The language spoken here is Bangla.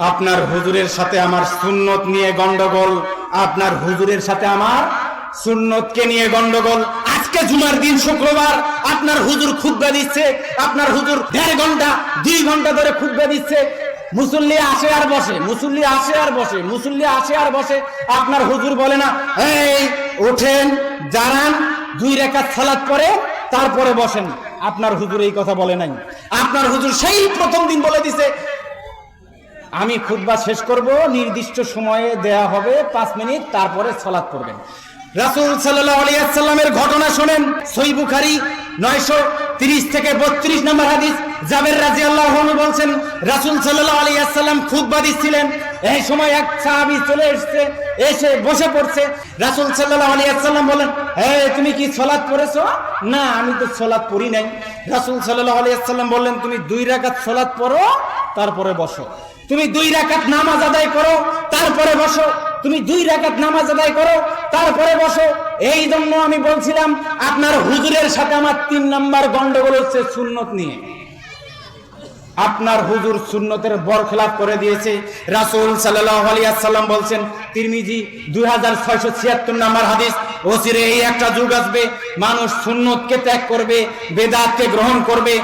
আপনার হুজুরের সাথে আমার সুন্নত নিয়ে গন্ডগোল, আপনার হুজুরের সাথে আমার সুন্নতকে নিয়ে গন্ডগোল। আজকে জুমার দিন শুক্রবার, আপনার হুজুর খুদ্া দিচ্ছে, আপনার হুজুর দেড় ঘণ্টা, দুই ঘণ্টা ধরে খুদ্া দিচ্ছে। মুসল্লি আসে আর বসে, মুসল্লি আসে আর বসে, মুসল্লি আসে আর বসে। আপনার হুজুর বলে না, এই, ওঠেন দাঁড়ান দুই রেখা সালাত পরে, তারপরে বসেন। আপনার হুজুর এই কথা বলে নাই। আপনার হুজুর সেই প্রথম দিন বলে দিছে আমি খুতবা শেষ করব, নির্দিষ্ট সময়ে দেয়া হবে, পাঁচ মিনিট, তারপরে সলাৎ করবেন রাসুল সাল্লাহ ঘটনা শোনেন সই বুখারি নয়শো তিরিশ থেকে বত্রিশ নম্বর হাদিস। জাবের রাজি আল্লাহ বলছেন, রাসুল সাল্লাহ আলিয়াল্লাম খুতবা দিচ্ছিলেন। এই সময় এক সাহাবি চলে এসছে, এসে বসে পড়ছে। রাসুল সাল্লাহ আলিয়াল্লাম বলেন হ্যাঁ তুমি কি সলাদ পড়েছো? না, আমি তো সলাদ পড়ি নাই। রাসুল সাল্লাহ আলিয়াল্লাম বললেন, তুমি দুই রাকাত সলাদ পড়ো তারপরে বসো। তুমি দুই রাকাত নামাজ আদায় করো, তারপরে বসো। তুমি দুই রাকাত নামাজ আদায় করো, তারপরে বসো। এই জন্য আমি বলছিলাম, আপনার হুজুরের সাথে আমার তিন নাম্বার গন্ডগোল হচ্ছে সুন্নত নিয়ে। আপনার হুজুর সুন্নতের বর বরখেলাপ করে দিয়েছে। রাসূল সাল্লাম বলছেন, তিরমিজি 2676 নাম্বার হাদিস, ওসিরে এই একটা যুগ আসবে, মানুষ সুন্নতকে ত্যাগ করবে, বেদাতকে গ্রহণ করবে।